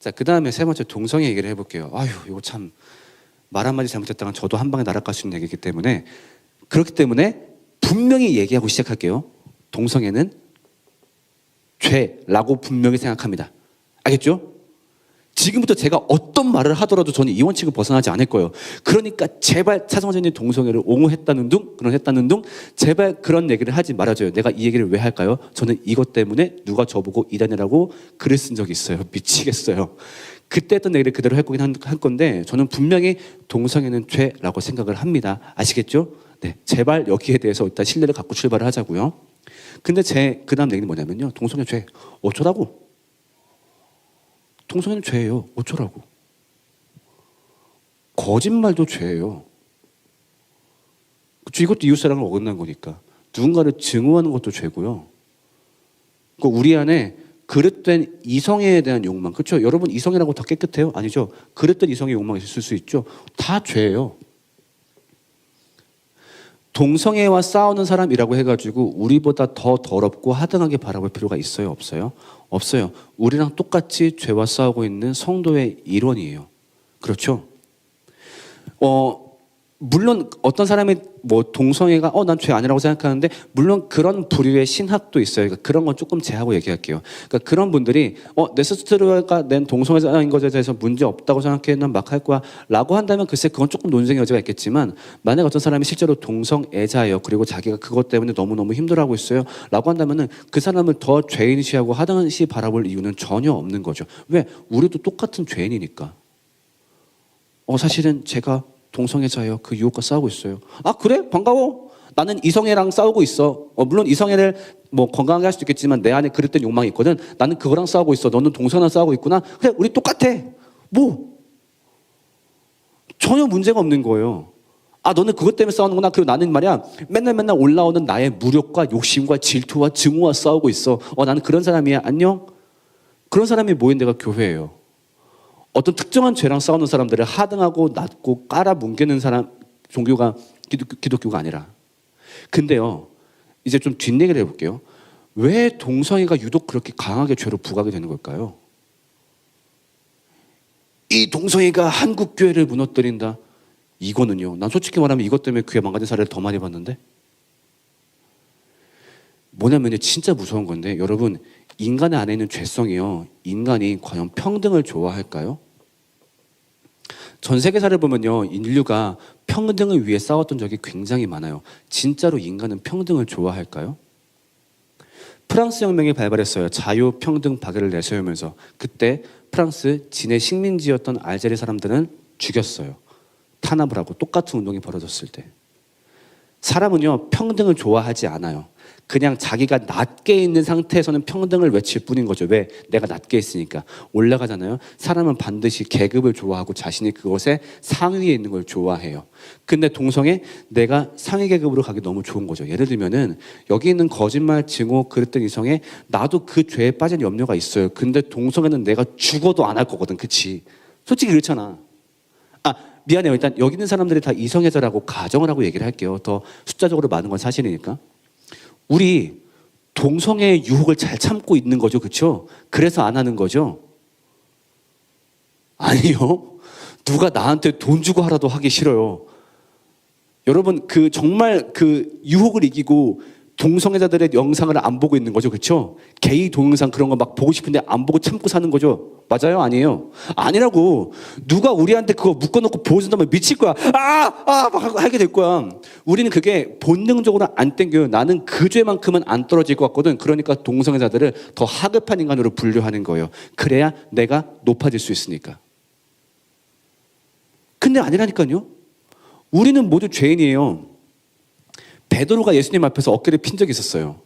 자, 그 다음에 세 번째 동성애 얘기를 해볼게요. 아유, 이거 참 말 한마디 잘못했다간 저도 한 방에 날아갈 수 있는 얘기이기 때문에 그렇기 때문에 분명히 얘기하고 시작할게요. 동성애는 죄라고 분명히 생각합니다. 알겠죠? 지금부터 제가 어떤 말을 하더라도 저는 이 원칙을 벗어나지 않을 거예요. 그러니까 제발 차성전이 동성애를 옹호했다는 둥, 그런 했다는 둥, 제발 그런 얘기를 하지 말아줘요. 내가 이 얘기를 왜 할까요? 저는 이것 때문에 누가 저보고 이단이라고 글을 쓴 적이 있어요. 미치겠어요. 그때 했던 얘기를 그대로 할 거긴 한, 할 건데 저는 분명히 동성애는 죄라고 생각을 합니다. 아시겠죠? 네, 제발 여기에 대해서 일단 신뢰를 갖고 출발을 하자고요. 근데 제 그다음 얘기는 뭐냐면요. 동성애 죄 어쩌라고? 동성애는 죄예요. 어쩌라고? 거짓말도 죄예요. 이것도 이웃사랑을 어긋난 거니까. 누군가를 증오하는 것도 죄고요. 그 우리 안에 그릇된 이성애에 대한 욕망. 그렇죠? 여러분 이성애라고 더 깨끗해요? 아니죠. 그릇된 이성의 욕망이 있을 수 있죠. 다 죄예요. 동성애와 싸우는 사람이라고 해가지고 우리보다 더 더럽고 하등하게 바라볼 필요가 있어요? 없어요? 없어요. 우리랑 똑같이 죄와 싸우고 있는 성도의 일원이에요. 그렇죠? 어, 물론 어떤 사람이 뭐 동성애가 어 난 죄 아니라고 생각하는데 물론 그런 부류의 신학도 있어요. 그러니까 그런 건 조금 제하고 얘기할게요. 그러니까 그런 분들이 어내 스스로가 낸 동성애자인 것에 대해서 문제 없다고 생각해 난 막 할 거야라고 한다면 글쎄 그건 조금 논쟁의 여지가 있겠지만 만약 어떤 사람이 실제로 동성애자예요. 그리고 자기가 그것 때문에 너무 너무 힘들어하고 있어요라고 한다면은 그 사람을 더 죄인시하고 하등시 바라볼 이유는 전혀 없는 거죠. 왜? 우리도 똑같은 죄인이니까. 어 사실은 제가 동성애자예요. 그 유혹과 싸우고 있어요. 아 그래? 반가워. 나는 이성애랑 싸우고 있어. 어, 물론 이성애를 뭐 건강하게 할 수도 있겠지만 내 안에 그릇된 욕망이 있거든. 나는 그거랑 싸우고 있어. 너는 동성애랑 싸우고 있구나. 그래, 우리 똑같아. 뭐 전혀 문제가 없는 거예요. 아 너는 그것 때문에 싸우는구나. 그리고 나는 말이야 맨날 맨날 올라오는 나의 무력과 욕심과 질투와 증오와 싸우고 있어. 어 나는 그런 사람이야. 안녕. 그런 사람이 모인 데가 교회예요. 어떤 특정한 죄랑 싸우는 사람들을 하등하고 낮고 깔아 뭉개는 사람 종교가 기독, 기독교 가 아니라. 근데요, 이제 좀 뒷얘기를 해볼게요. 왜 동성애가 유독 그렇게 강하게 죄로 부각이 되는 걸까요? 이 동성애가 한국 교회를 무너뜨린다. 이거는요. 난 솔직히 말하면 이것 때문에 교회 망가진 사례를 더 많이 봤는데. 뭐냐면 진짜 무서운 건데 여러분 인간의 안에 있는 죄성이요. 인간이 과연 평등을 좋아할까요? 전 세계사를 보면요. 인류가 평등을 위해 싸웠던 적이 굉장히 많아요. 진짜로 인간은 평등을 좋아할까요? 프랑스 혁명이 발발했어요. 자유, 평등, 박애를 내세우면서 그때 프랑스 진의 식민지였던 알제리 사람들은 죽였어요. 탄압을 하고 똑같은 운동이 벌어졌을 때. 사람은요 평등을 좋아하지 않아요. 그냥 자기가 낮게 있는 상태에서는 평등을 외칠 뿐인 거죠. 왜? 내가 낮게 있으니까. 올라가잖아요. 사람은 반드시 계급을 좋아하고 자신이 그것에 상위에 있는 걸 좋아해요. 근데 동성애 내가 상위 계급으로 가기 너무 좋은 거죠. 예를 들면은 여기 있는 거짓말, 증오, 그랬던 이성에 나도 그 죄에 빠진 염려가 있어요. 근데 동성애는 내가 죽어도 안 할 거거든. 그치? 솔직히 그렇잖아. 아, 미안해요. 일단 여기 있는 사람들이 다 이성애자라고 가정을 하고 얘기를 할게요. 더 숫자적으로 많은 건 사실이니까. 우리 동성애의 유혹을 잘 참고 있는 거죠. 그렇죠? 그래서 안 하는 거죠? 아니요. 누가 나한테 돈 주고 하라도 하기 싫어요. 여러분 그 정말 그 유혹을 이기고 동성애자들의 영상을 안 보고 있는 거죠. 그렇죠? 게이 동영상 그런 거 막 보고 싶은데 안 보고 참고 사는 거죠. 맞아요? 아니에요? 아니라고. 누가 우리한테 그거 묶어놓고 보여준다면 미칠 거야. 아! 아! 막 하게 될 거야. 우리는 그게 본능적으로 안 땡겨요. 나는 그 죄만큼은 안 떨어질 것 같거든. 그러니까 동성애자들을 더 하급한 인간으로 분류하는 거예요. 그래야 내가 높아질 수 있으니까. 근데 아니라니까요. 우리는 모두 죄인이에요. 베드로가 예수님 앞에서 어깨를 핀 적이 있었어요.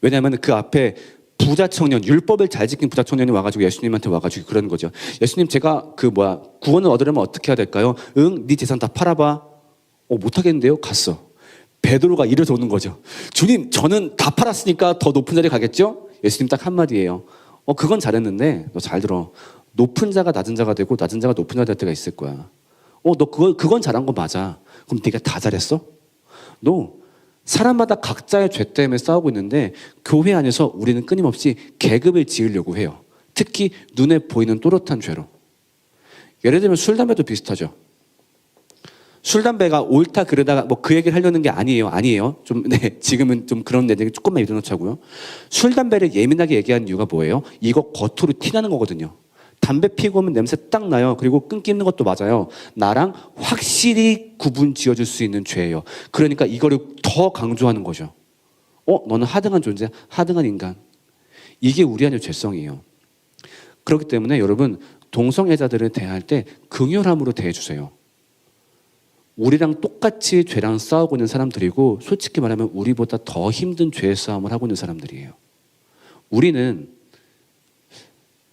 왜냐하면 그 앞에 부자 청년, 율법을 잘 지킨 부자 청년이 와가지고 예수님한테 와가지고 그러는 거죠. 예수님 제가 그 뭐야 구원을 얻으려면 어떻게 해야 될까요? 응, 네 재산 다 팔아봐. 어 못하겠는데요? 갔어. 베드로가 이래서 오는 거죠. 주님, 저는 다 팔았으니까 더 높은 자리 가겠죠? 예수님 딱 한마디예요. 어 그건 잘했는데 너 잘 들어. 높은 자가 낮은 자가 되고 낮은 자가 높은 자가 될 때가 있을 거야. 어 너 그거 그건 잘한 거 맞아. 그럼 네가 다 잘했어? 너 사람마다 각자의 죄 때문에 싸우고 있는데 교회 안에서 우리는 끊임없이 계급을 지으려고 해요. 특히 눈에 보이는 또렷한 죄로. 예를 들면 술 담배도 비슷하죠. 술 담배가 옳다 그러다가 뭐 그 얘기를 하려는 게 아니에요. 아니에요. 좀 네, 지금은 좀 그런 내용이 조금만 입어놓자고요. 술 담배를 예민하게 얘기하는 이유가 뭐예요? 이거 겉으로 티나는 거거든요. 담배 피고 오면 냄새 딱 나요. 그리고 끊기는 것도 맞아요. 나랑 확실히 구분 지어줄 수 있는 죄예요. 그러니까 이거를 더 강조하는 거죠. 어, 너는 하등한 존재, 하등한 인간. 이게 우리 안의 죄성이에요. 그렇기 때문에 여러분 동성애자들을 대할 때 긍휼함으로 대해주세요. 우리랑 똑같이 죄랑 싸우고 있는 사람들이고 솔직히 말하면 우리보다 더 힘든 죄의 싸움을 하고 있는 사람들이에요. 우리는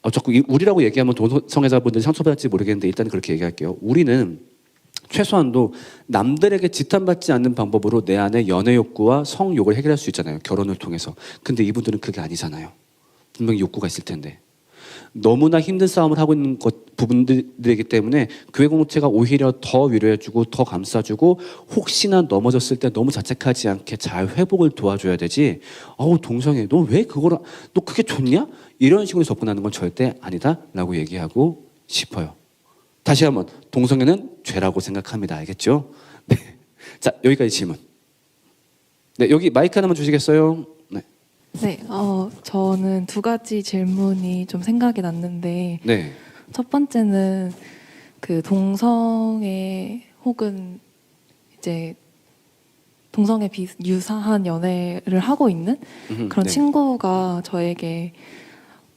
어, 자꾸 이- 우리라고 얘기하면 동성애자분들이 상처받을지 모르겠는데 일단 그렇게 얘기할게요. 우리는 최소한도 남들에게 지탄받지 않는 방법으로 내 안에 연애 욕구와 성 욕을 해결할 수 있잖아요. 결혼을 통해서. 근데 이분들은 그게 아니잖아요. 분명히 욕구가 있을 텐데. 너무나 힘든 싸움을 하고 있는 것 부분들이기 때문에 교회 공동체가 오히려 더 위로해주고 더 감싸주고 혹시나 넘어졌을 때 너무 자책하지 않게 잘 회복을 도와줘야 되지. 어우 동성애 너 왜 그걸 너 그게 좋냐? 이런 식으로 접근하는 건 절대 아니다라고 얘기하고 싶어요. 다시 한번 동성애는 죄라고 생각합니다. 알겠죠? 네. 자 여기까지 질문. 네 여기 마이크 하나만 주시겠어요? 네. 네, 어, 저는 두 가지 질문이 좀 생각이 났는데 네. 첫 번째는 그 동성애 혹은 이제 동성애 비 유사한 연애를 하고 있는 음흠, 그런 네. 친구가 저에게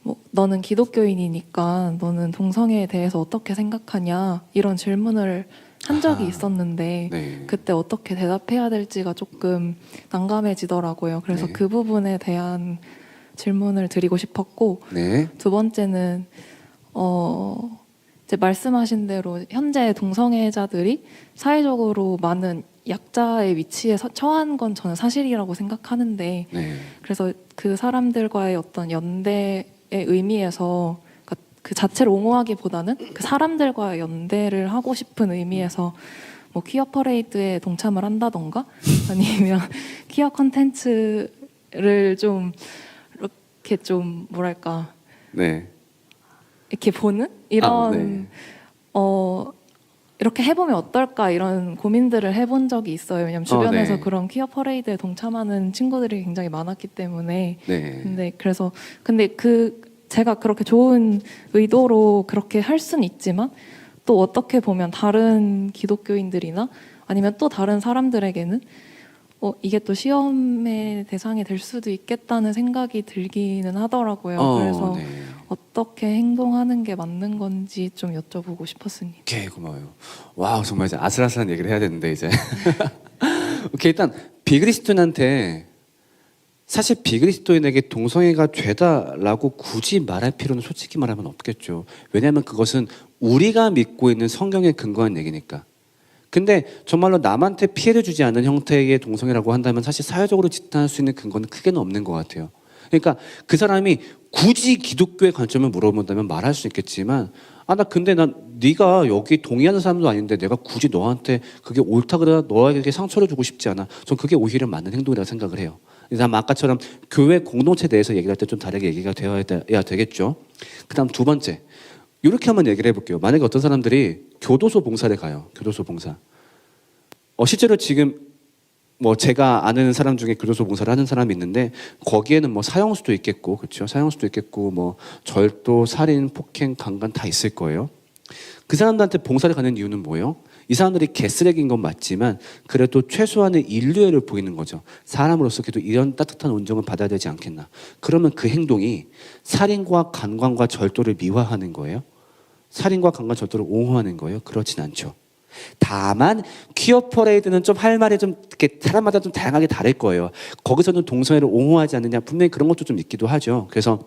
뭐 너는 기독교인이니까 너는 동성애에 대해서 어떻게 생각하냐 이런 질문을 한 적이 아하. 있었는데 네. 그때 어떻게 대답해야 될지가 조금 난감해지더라고요. 그래서 네. 그 부분에 대한 질문을 드리고 싶었고 네. 두 번째는 어 이제 말씀하신 대로 현재 동성애자들이 사회적으로 많은 약자의 위치에 서- 처한 건 저는 사실이라고 생각하는데 네. 그래서 그 사람들과의 어떤 연대 의 의미에서 그러니까 그 자체를 옹호하기보다는 그 사람들과의 연대를 하고 싶은 의미에서 뭐 퀴어 퍼레이드에 동참을 한다던가 아니면 퀴어 컨텐츠를 좀 이렇게 좀 뭐랄까 네. 이렇게 보는 이런 아, 네. 어 이렇게 해보면 어떨까 이런 고민들을 해본 적이 있어요. 왜냐면 주변에서 네. 그런 퀴어 퍼레이드에 동참하는 친구들이 굉장히 많았기 때문에. 네. 근데 그래서 근데 그 제가 그렇게 좋은 의도로 그렇게 할 수는 있지만 또 어떻게 보면 다른 기독교인들이나 아니면 또 다른 사람들에게는 어 이게 또 시험의 대상이 될 수도 있겠다는 생각이 들기는 하더라고요. 어, 그래서 네. 어떻게 행동하는 게 맞는 건지 좀 여쭤보고 싶었습니다. 오케이 고마워요. 와우 정말 이제 아슬아슬한 얘기를 해야 되는데 이제. 오케이 일단 비그리스도인한테 사실 비그리스도인에게 동성애가 죄다라고 굳이 말할 필요는 솔직히 말하면 없겠죠. 왜냐하면 그것은 우리가 믿고 있는 성경에 근거한 얘기니까. 근데 정말로 남한테 피해를 주지 않는 형태의 동성애라고 한다면 사실 사회적으로 지탄할 수 있는 근거는 크게는 없는 것 같아요. 그러니까 그 사람이 굳이 기독교의 관점을 물어본다면 말할 수 있겠지만 아 나 근데 난 네가 여기 동의하는 사람도 아닌데 내가 굳이 너한테 그게 옳다 그러다 너에게 상처를 주고 싶지 않아. 전 그게 오히려 맞는 행동이라고 생각을 해요. 그다음 아까처럼 교회 공동체 내에서 얘기할 때 좀 다르게 얘기가 되어야 되겠죠. 그다음 두 번째 이렇게 한번 얘기를 해볼게요. 만약에 어떤 사람들이 교도소 봉사를 가요. 교도소 봉사. 어, 실제로 지금 뭐 제가 아는 사람 중에 교도소 봉사를 하는 사람이 있는데 거기에는 뭐 사형수도 있겠고 그렇죠? 사형수도 있겠고 뭐 절도 살인 폭행 강간 다 있을 거예요. 그 사람들한테 봉사를 가는 이유는 뭐예요? 이 사람들이 개쓰레기인 건 맞지만 그래도 최소한의 인류애를 보이는 거죠. 사람으로서 그래도 이런 따뜻한 온정을 받아야 되지 않겠나. 그러면 그 행동이 살인과 간광과 절도를 미화하는 거예요? 살인과 강간 절도를 옹호하는 거예요? 그렇진 않죠 다만 퀴어 퍼레이드는 좀 할 말이 좀 이렇게 사람마다 좀 다양하게 다를 거예요. 거기서는 동성애를 옹호하지 않느냐 분명히 그런 것도 좀 있기도 하죠. 그래서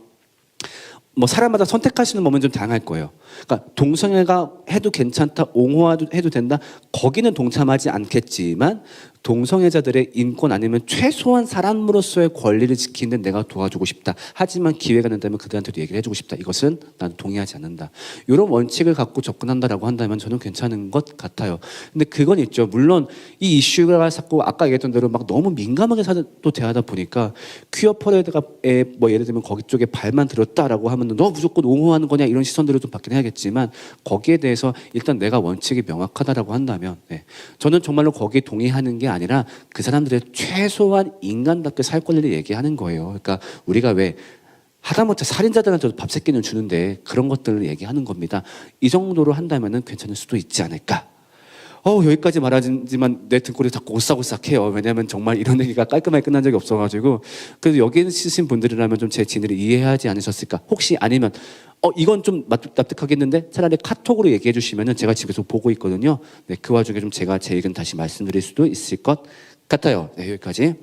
뭐 사람마다 선택하시는 법은 좀 다양할 거예요. 그러니까 동성애가 해도 괜찮다, 옹호해도 해도 된다. 거기는 동참하지 않겠지만 동성애자들의 인권 아니면 최소한 사람으로서의 권리를 지키는 데 내가 도와주고 싶다. 하지만 기회가 된다면 그들한테도 얘기를 해주고 싶다. 이것은 나는 동의하지 않는다. 이런 원칙을 갖고 접근한다라고 한다면 저는 괜찮은 것 같아요. 근데 그건 있죠. 물론 이 이슈가 자꾸 아까 얘기했던 대로 막 너무 민감하게 사- 또 대하다 보니까 퀴어 퍼레이드가 에, 뭐 예를 들면 거기 쪽에 발만 들었다라고 하면 너 무조건 옹호하는 거냐 이런 시선들을 좀 받긴 해야겠지만 거기에 대해서 일단 내가 원칙이 명확하다라고 한다면 네. 저는 정말로 거기에 동의하는 게 아니라 그 사람들의 최소한 인간답게 살 권리를 얘기하는 거예요. 그러니까 우리가 왜 하다못해 살인자들한테도 밥 새끼는 주는데 그런 것들을 얘기하는 겁니다. 이 정도로 한다면은 괜찮을 수도 있지 않을까. 어 여기까지 말하지만 내 등골이 자꾸 오싹오싹해요. 왜냐하면 정말 이런 얘기가 깔끔하게 끝난 적이 없어가지고 그래서 여기 있으신 분들이라면 좀 제 진의를 이해하지 않으셨을까? 혹시 아니면 어 이건 좀 납- 납득하겠는데 차라리 카톡으로 얘기해 주시면은 제가 집에서 보고 있거든요. 네, 그 와중에 좀 제가 제 의견 다시 말씀드릴 수도 있을 것 같아요. 네, 여기까지.